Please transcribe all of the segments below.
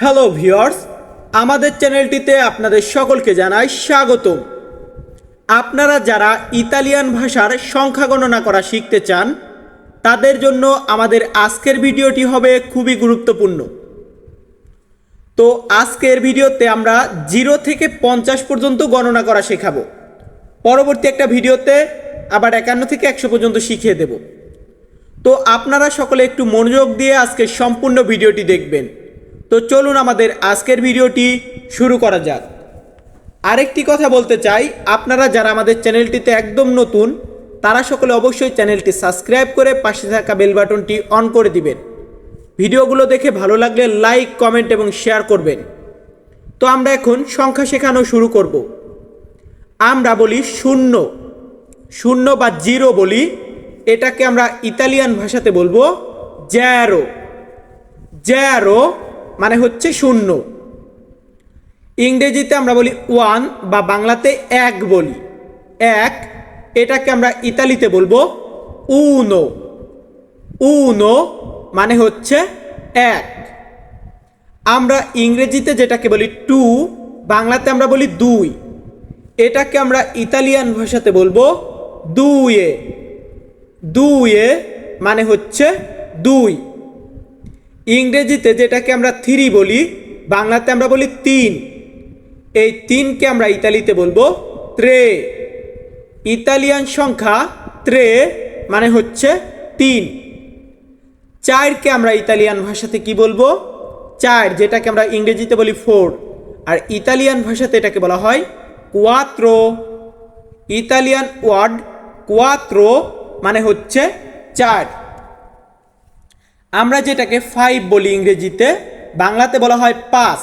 Hello viewers আমাদের চ্যানেলটিতে আপনাদের সকলকে জানাই স্বাগতম। আপনারা যারা ইতালিয়ান ভাষার সংখ্যা গণনা করা শিখতে চান, তাদের জন্য আমাদের আজকের ভিডিওটি হবে খুবই গুরুত্বপূর্ণ। তো আজকের ভিডিওতে আমরা জিরো থেকে পঞ্চাশ পর্যন্ত গণনা করা শেখাবো। পরবর্তী একটা ভিডিওতে আবার একান্ন থেকে একশো পর্যন্ত শিখিয়ে দেব। তো আপনারা সকলে একটু মনোযোগ দিয়ে আজকে সম্পূর্ণ ভিডিওটি দেখবেন। তো চলুন আমাদের আজকের ভিডিওটি শুরু করা যাক। আরেকটি কথা বলতে চাই, আপনারা যারা আমাদের চ্যানেলটিতে একদম নতুন, তারা সকলে অবশ্যই চ্যানেলটি সাবস্ক্রাইব করে পাশে থাকা বেল বাটনটি অন করে দিবেন। ভিডিওগুলো দেখে ভালো লাগলে লাইক, কমেন্ট এবং শেয়ার করবেন। তো আমরা এখন সংখ্যা শেখানো শুরু করব। আমরা বলি শূন্য। শূন্য বা জিরো বলি, এটাকে আমরা ইতালিয়ান ভাষাতে বলব জ্যারো। জ্যারো মানে হচ্ছে শূন্য। ইংরেজিতে আমরা বলি ওয়ান বা বাংলাতে এক বলি। এক, এটাকে আমরা ইতালিতে বলব উনো। উনো মানে হচ্ছে এক। আমরা ইংরেজিতে যেটাকে বলি টু, বাংলাতে আমরা বলি দুই। এটাকে আমরা ইতালিয়ান ভাষাতে বলব দুয়ে দুয়ে মানে হচ্ছে দুই। ইংরেজিতে যেটাকে আমরা থ্রি বলি, বাংলাতে আমরা বলি তিন। এই তিনকে আমরা ইতালিতে বলব ত্রে। ইতালিয়ান সংখ্যা ত্রে মানে হচ্ছে তিন। চারকে আমরা ইতালিয়ান ভাষাতে কি বলব? চার, যেটাকে আমরা ইংরেজিতে বলি ফোর। আর ইতালিয়ান ভাষাতে এটাকে বলা হয় কোয়াত্রো ইতালিয়ান ওয়ার্ড কোয়াত্রো মানে হচ্ছে চার। আমরা যেটাকে ফাইভ বলি ইংরেজিতে, বাংলাতে বলা হয় পাঁচ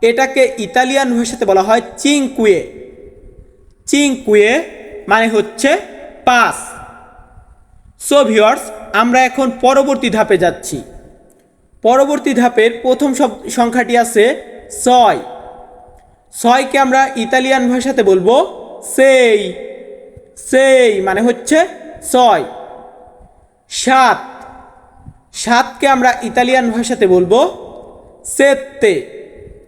এটাকে ইতালিয়ান ভাষাতে বলা হয় চিংকুয়ে চিংকুয়ে মানে হচ্ছে পাঁচ সো আমরা এখন পরবর্তী ধাপে যাচ্ছি। পরবর্তী ধাপের প্রথম সংখ্যাটি আছে ছয়। ছয়কে আমরা ইতালিয়ান ভাষাতে বলব সেই সেই মানে হচ্ছে ছয়। সাত। সাতকে আমরা ইতালিয়ান ভাষাতে বলব সেত্তে।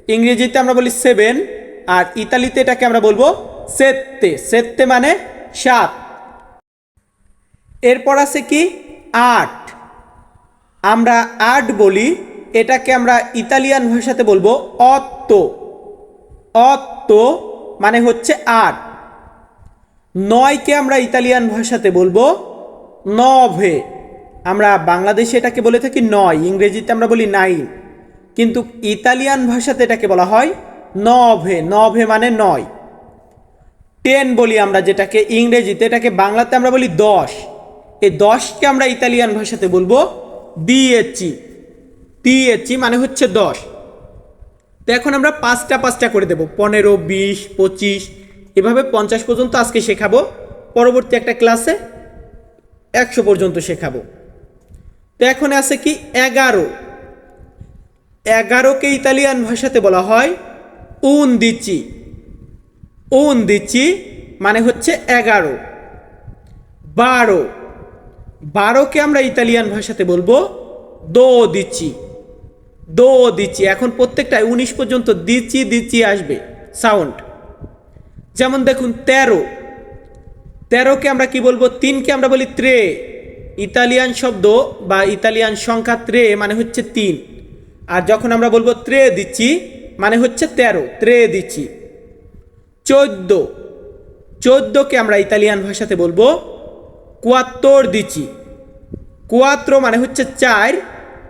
ইংরেজিতে আমরা বলি সেভেন, আর ইতালিতে এটাকে আমরা বলব সেত্তে। সেত্তে মানে সাত। এরপর আছে কি? আট। আমরা আট বলি, এটাকে আমরা ইতালিয়ান ভাষাতে বলব অত্ত। অত্ত মানে হচ্ছে আট। নয়কে আমরা ইতালিয়ান ভাষাতে বলব নভে। আমরা বাংলাদেশে এটাকে বলে থাকি নয়, ইংরেজিতে আমরা বলি নাইন। কিন্তু ইতালিয়ান ভাষাতে এটাকে বলা হয় নভে নভে মানে নয়। টেন বলি আমরা যেটাকে ইংরেজিতে, এটাকে বাংলাতে আমরা বলি দশ। এই দশকে আমরা ইতালিয়ান ভাষাতে বলব দিয়েছি দিয়েছি মানে হচ্ছে দশ। তো এখন আমরা পাঁচটা পাঁচটা করে দেব। পনেরো, বিশ, পঁচিশ, এভাবে পঞ্চাশ পর্যন্ত আজকে শেখাবো। পরবর্তী একটা ক্লাসে একশো পর্যন্ত শেখাবো। তো এখন আছে কি এগারো। এগারোকে ইতালিয়ান ভাষাতে বলা হয় উন দিচ্ছি উন দিচ্ছি মানে হচ্ছে এগারো। বারো। বারোকে আমরা ইতালিয়ান ভাষাতে বলব দো দিচ্ছি দো দিচ্ছি এখন প্রত্যেকটায় উনিশ পর্যন্ত দিচ্ছি দিচ্ছি আসবে। সাউন্ড। যেমন দেখুন, তেরো। তেরোকে আমরা কি বলব? তিনকে আমরা বলি ত্রে। ইতালিয়ান শব্দ বা ইতালিয়ান সংখ্যা ত্রে মানে হচ্ছে তিন। আর যখন আমরা বলব ত্রে দিচ্ছি মানে হচ্ছে তেরো। ত্রে দিচ্ছি। চোদ্দ। চোদ্দোকে আমরা ইতালিয়ান ভাষাতে বলব কুয়াত্তর দিচ্ছি। কুয়াত্র মানে হচ্ছে চার।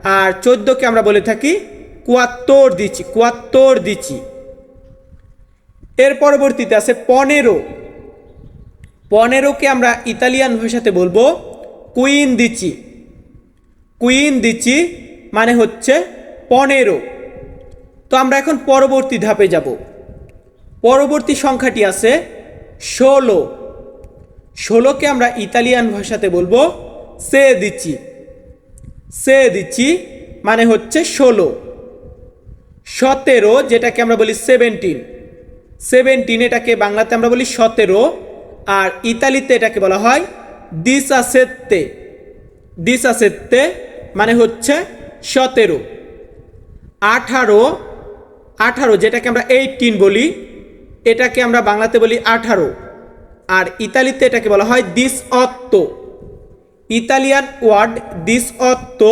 আর চোদ্দোকে আমরা বলে থাকি কুয়াত্তর দিচ্ছি কুয়াত্তর দিচ্ছি। এর পরবর্তীতে আছে পনেরো। পনেরোকে আমরা ইতালিয়ান ভাষাতে বলব কুইন দিচ্ছি কুইন দিচ্ছি মানে হচ্ছে পনেরো। তো আমরা এখন পরবর্তী ধাপে যাব। পরবর্তী সংখ্যাটি আছে ষোলো। ষোলোকে আমরা ইতালিয়ান ভাষাতে বলব সে দিচ্ছি সে দিচ্ছি মানে হচ্ছে ষোলো। সতেরো, যেটাকে আমরা বলি সেভেন্টিন। সেভেন্টিন এটাকে বাংলাতে আমরা বলি সতেরো, আর ইতালিতে এটাকে বলা হয় দিসা সেত্তে দিসা সেত্তে মানে হচ্ছে সতেরো। আঠারো আঠারো যেটাকে আমরা এইটিন বলি, এটাকে আমরা বাংলাতে বলি আঠারো। আর ইতালিতে এটাকে বলা হয় দিস অত্ত ইতালিয়ান ওয়ার্ড দিস অত্ত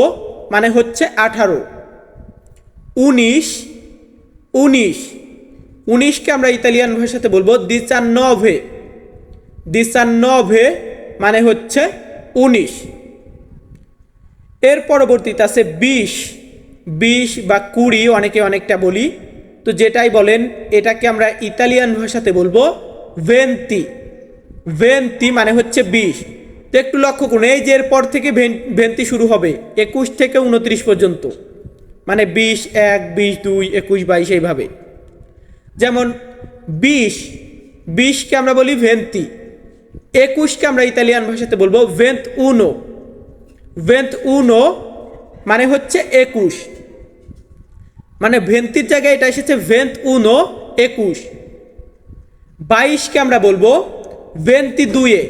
মানে হচ্ছে আঠারো। উনিশ উনিশ। উনিশকে আমরা ইতালিয়ান ভাষাতে বলব দিচান্নভে দিচান্নভে মানে হচ্ছে উনিশ। এর পরবর্তীতে আছে বিশ। বিশ বা কুড়ি অনেকে অনেকটা বলি। তো যেটাই বলেন, এটাকে আমরা ইতালিয়ান ভাষাতে বলব ভেন্তি। ভেন্তি মানে হচ্ছে বিশ। তো একটু লক্ষ্য করুন, এই যে এরপর থেকে ভেন- ভেন্তি শুরু হবে, একুশ থেকে উনত্রিশ পর্যন্ত। মানে বিশ, এক, বিশ, দুই, একুশ, বাইশ, এইভাবে। যেমন বিশ, বিশকে আমরা বলি ভেন্তি। একুশকে আমরা ইতালিয়ান ভাষাতে বলব ভেন্ত উনো ভেন্ত উনো মানে হচ্ছে একুশ। মানে ভেন্তির জায়গায় এটা এসেছে ভেন্ত উনো একুশ। বাইশকে আমরা বলব ভেন্তি দুয়ে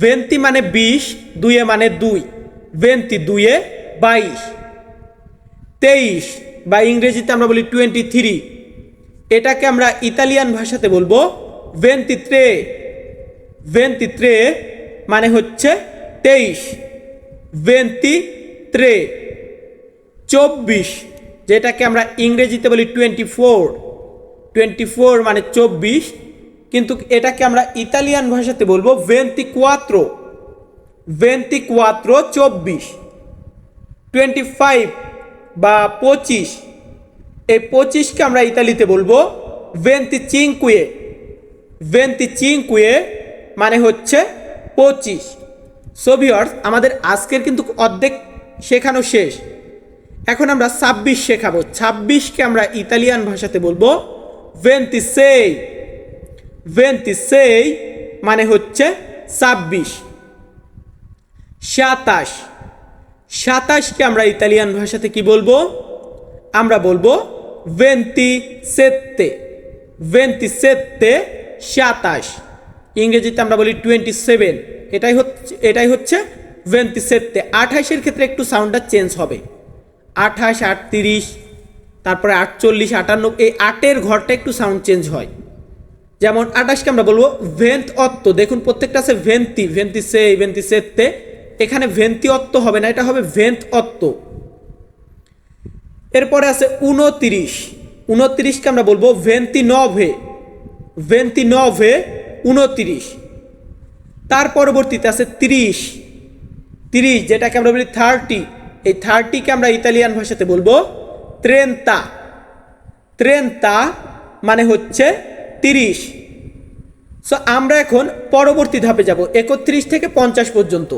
ভেন্তি মানে বিশ দুয়ে মানে দুই। ভেন্তি দুয়ে বাইশ। তেইশ বা ইংরেজিতে আমরা বলি টোয়েন্টি থ্রি এটাকে আমরা ইতালিয়ান ভাষাতে বলব ভেন্তি ত্রে ভেন্তি ত্রে মানে হচ্ছে তেইশ। ভেন্তি ত্রে চব্বিশ। যেটাকে আমরা ইংরেজিতে বলি টোয়েন্টি ফোর টোয়েন্টি ফোর মানে চব্বিশ। কিন্তু এটাকে আমরা ইতালিয়ান ভাষাতে বলব ভেন্তি কোয়াত্রো ভেন্তি কোয়াত্রো চব্বিশ। টোয়েন্টি ফাইভ বা পঁচিশ। এই পঁচিশকে আমরা ইতালিতে বলব ভেন্তি চিংকুয়ে ভেন্তি চিংকুয়ে মানে হচ্ছে পঁচিশ। সোভিয়র্স আমাদের আজকের কিন্তু অর্ধেক শেখানো শেষ। এখন আমরা ছাব্বিশ শেখাবো। ছাব্বিশকে আমরা ইতালিয়ান ভাষাতে বলব ভেন্তি সেই ভেন্তি সেই মানে হচ্ছে ছাব্বিশ। সাতাশ। সাতাশকে আমরা ইতালিয়ান ভাষাতে কি বলব? আমরা বলব ভেন্তি সেত্তে ভেন্তি সেত্তে সাতাশ। ইংরেজিতে আমরা বলি টোয়েন্টি সেভেন এটাই হচ্ছে এটাই হচ্ছে ভেন্তি সেত্তে আঠাশের ক্ষেত্রে একটু সাউন্ডটা চেঞ্জ হবে। আঠাশ, আটত্রিশ, তারপরে আটচল্লিশ, আটান্ন, এই আটের ঘরটা একটু সাউন্ড চেঞ্জ হয়। যেমন আটাশকে আমরা বলব ভেন্ত অত্ত দেখুন, প্রত্যেকটা আছে ভেন্তি ভেন্তি সে ভেন্তি সেত্তে এখানে ভেন্তি অত্ত হবে না, এটা হবে ভেন্ত অত্ত এরপরে আছে উনতিরিশ। উনতিরিশকে আমরা বলব ভেন্তি নভে ভেন্তি নভে উনতিরিশ। তার পরবর্তীতে আছে তিরিশ। তিরিশ, যেটাকে আমরা বলি থার্টি এই থার্টিকে আমরা ইতালিয়ান ভাষাতে বলব ত্রেন্তা ত্রেন্তা মানে হচ্ছে তিরিশ। সো আমরা এখন পরবর্তী ধাপে যাব, একত্রিশ থেকে পঞ্চাশ পর্যন্ত।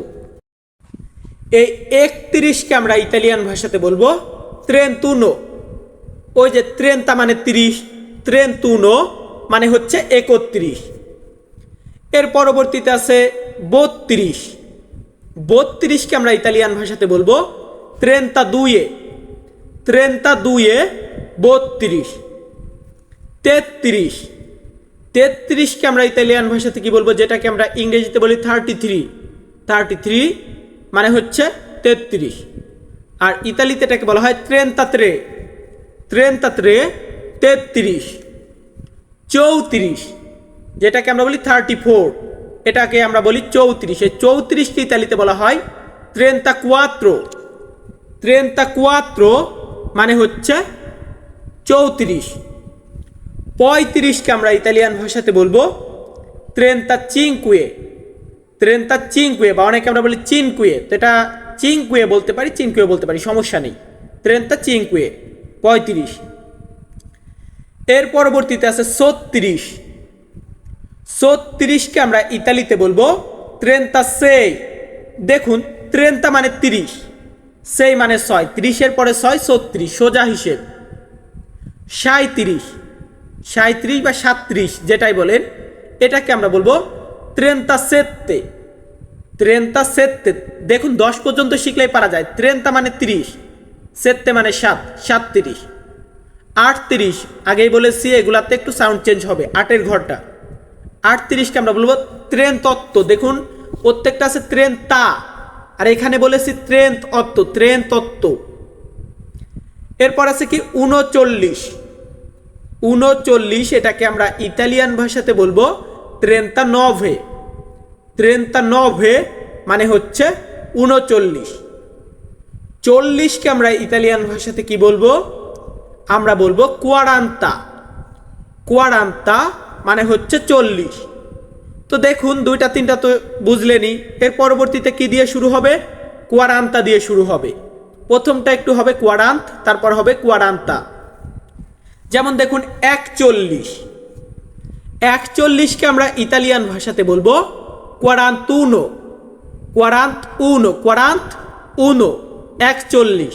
এই একত্রিশকে আমরা ইতালিয়ান ভাষাতে বলব ত্রেন্তুনো ওই যে ত্রেন্তা মানে তিরিশ ত্রেন্তুনো মানে হচ্ছে একত্রিশ। এর পরবর্তীতে আছে বত্রিশ। বত্রিশকে আমরা ইতালিয়ান ভাষাতে বলব ত্রেন্তা দুয়ে ত্রেন্তা দুয়ে বত্রিশ। তেত্রিশ। তেত্রিশকে আমরা ইতালিয়ান ভাষাতে কি বলব? যেটাকে আমরা ইংরেজিতে বলি থার্টি থ্রি। থার্টি থ্রি মানে হচ্ছে তেত্রিশ। আর ইতালিতে এটাকে বলা হয় ত্রেন্তাত্রে। ত্রেন্তাত্রে তেত্রিশ। চৌত্রিশ। যেটাকে আমরা বলি থার্টি ফোর এটাকে আমরা বলি চৌত্রিশ। এই চৌত্রিশকে ইতালিতে বলা হয় ত্রেন্তা কুয়াত্রো ত্রেন্তা কুয়াত্রো মানে হচ্ছে চৌত্রিশ। পঁয়ত্রিশকে আমরা ইতালিয়ান ভাষাতে বলব ত্রেন্তা চিংকুয়ে ত্রেন্তা চিংকুয়ে বা অনেকে আমরা বলি চিনকুয়ে। তো এটা চিংকুয়ে বলতে পারি, চিনকুয়ে বলতে পারি, সমস্যা নেই। ত্রেন্তা চিংকুয়ে পঁয়ত্রিশ। এর পরবর্তীতে আছে ছত্রিশ। ছত্রিশকে আমরা ইতালিতে বলব ত্রেন্তা সেই। দেখুন, ত্রেন্তা মানে তিরিশ, সেই মানে ছয়, ত্রিশের পরে ছয়, ছত্রিশ, সোজা হিসেব। সাঁত্রিশ সাঁত্রিশ বা সাত্রিশ যেটাই বলেন, এটাকে আমরা বলব ত্রেন্তা সেত্তে। ত্রেন্তা সেত্তে, দেখুন, দশ পর্যন্ত শিখলেই পারা যায়। ত্রেন্তা মানে তিরিশ, সেত্তে মানে সাত সাতত্রিশ আটত্রিশ, আগেই বলেছি, এগুলাতে একটু সাউন্ড চেঞ্জ হবে, আটের ঘরটা। আটত্রিশকে আমরা বলব ত্রেন তত্ত্ব। দেখুন, প্রত্যেকটা আছে ত্রেন তা। আর এখানে বলেছি ত্রেন তত্ত্ব ত্রেন তত্ত্ব। এরপর আছে কি উনচল্লিশ। উনচল্লিশ, এটাকে আমরা ইতালিয়ান ভাষাতে বলব ত্রেন্তা নভে। ত্রেন্তা নভে মানে হচ্ছে উনচল্লিশ। চল্লিশকে আমরা ইতালিয়ান ভাষাতে কি বলব? আমরা বলব কোয়ারান্তা। কোয়ারান্তা মানে হচ্ছে চল্লিশ। তো দেখুন, দুইটা, তিনটা তো বুঝলেনি। এর পরবর্তীতে কি দিয়ে শুরু হবে? কোয়ারান্তা দিয়ে শুরু হবে। প্রথমটা একটু হবে কোয়ারান্ত, তারপর হবে কোয়ারান্তা। যেমন দেখুন, একচল্লিশ। একচল্লিশকে আমরা ইতালিয়ান ভাষাতে বলব কোয়ারান্তুনো। কোয়ারান্ত উনো কোয়ারান্ত উনো, একচল্লিশ।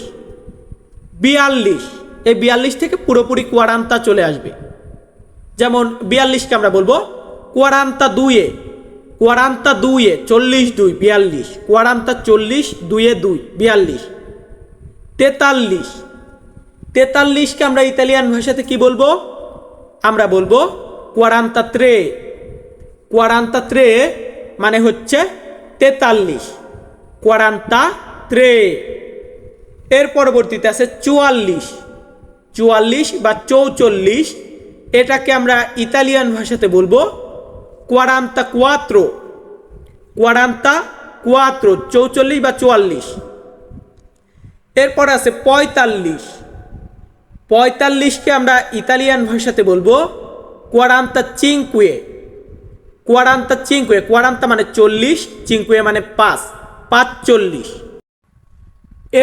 বিয়াল্লিশ। এই বিয়াল্লিশ থেকে পুরোপুরি কোয়ারান্তা চলে আসবে। যেমন বিয়াল্লিশকে আমরা বলব কোয়ারান্তা দুইয়ে কোয়ারান্তা দুইয়ে চল্লিশ দুই, বিয়াল্লিশ। কোয়ারান্তা চল্লিশ দুইয়ে দুই, বিয়াল্লিশ। তেতাল্লিশ। তেতাল্লিশকে আমরা ইতালিয়ান ভাষাতে কি বলব? আমরা বলব কোয়ারান্তা ত্রে কোয়ারান্তা ত্রে মানে হচ্ছে তেতাল্লিশ। কোয়ারান্তা ত্রে এর পরবর্তীতে আছে চুয়াল্লিশ। চুয়াল্লিশ বা চৌচল্লিশ এটাকে আমরা ইতালিয়ান ভাষাতে বলব কোয়ারান্তা কোয়াত্রো কোয়ারান্তা কোয়াত্রো চৌচল্লিশ বা চুয়াল্লিশ। এরপর আছে পঁয়তাল্লিশ। পঁয়তাল্লিশকে আমরা ইতালিয়ান ভাষাতে বলব কোয়ারান্তা চিংকুয়ে কোয়ারান্তা চিংকুয়ে কোয়ারান্তা মানে চল্লিশ চিংকুয়ে মানে পাঁচ, পাঁচচল্লিশ।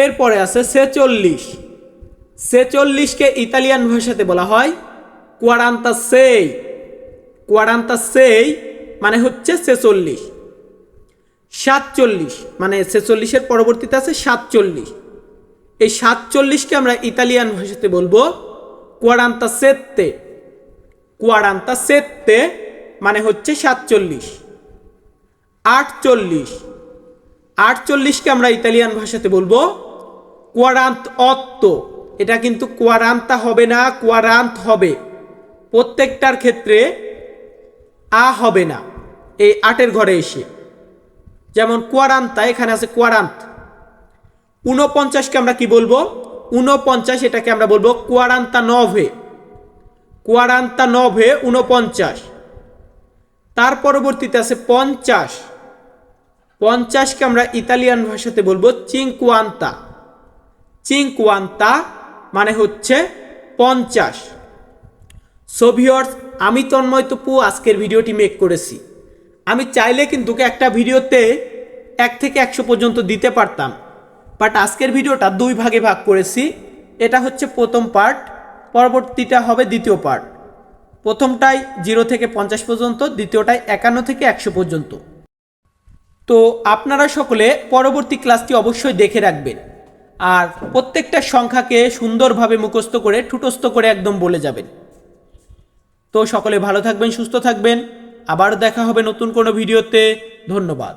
এরপরে আছে ছেচল্লিশ। ছেচল্লিশকে ইতালিয়ান ভাষাতে বলা হয় কোয়ারান্তা সেই কোয়ারান্তা সেই মানে হচ্ছে ছেচল্লিশ, সাতচল্লিশ মানে ছেচল্লিশের পরবর্তীতে আছে সাতচল্লিশ। এই সাতচল্লিশকে আমরা ইতালিয়ান ভাষাতে বলব কোয়ারান্তা সেত্তে কোয়ারান্তা সেত্তে মানে হচ্ছে সাতচল্লিশ, আটচল্লিশ, আটচল্লিশকে আমরা ইতালিয়ান ভাষাতে বলব কোয়ারান্ত অত্ত এটা কিন্তু কোয়ারান্তা হবে না কোয়ারান্ত হবে। প্রত্যেকটার ক্ষেত্রে আ হবে না। এই আটের ঘরে এসে। যেমন কোয়ারান্তা এখানে আছে কোয়ারান্ত উনপঞ্চাশকে আমরা কি বলব? উনপঞ্চাশ এটাকে আমরা বলব কোয়ারান্তা নভে। কোয়ারান্তা নভে উনপঞ্চাশ তার পরবর্তীতে আছে পঞ্চাশ। পঞ্চাশকে আমরা ইতালিয়ান ভাষাতে বলব চিংকুয়ান্তা চিংকুয়ান্তা মানে হচ্ছে পঞ্চাশ। সোভিয়র্স আমি তন্ময় তপু আজকের ভিডিওটি মেক করেছি। আমি চাইলে কিন্তু একটা ভিডিওতে এক থেকে একশো পর্যন্ত দিতে পারতাম। বাট আজকের ভিডিওটা দুই ভাগে ভাগ করেছি। এটা হচ্ছে প্রথম পার্ট পরবর্তীটা হবে দ্বিতীয় পার্ট প্রথমটাই জিরো থেকে পঞ্চাশ পর্যন্ত, দ্বিতীয়টাই একান্ন থেকে একশো পর্যন্ত। তো আপনারা সকলে পরবর্তী ক্লাসটি অবশ্যই দেখে রাখবেন। আর প্রত্যেকটা সংখ্যাকে সুন্দরভাবে মুখস্থ করে, ঠুটস্থ করে একদম বলে যাবেন। তো সকলে ভালো থাকবেন সুস্থ থাকবেন। আবার দেখা হবে নতুন কোনো ভিডিওতে। ধন্যবাদ।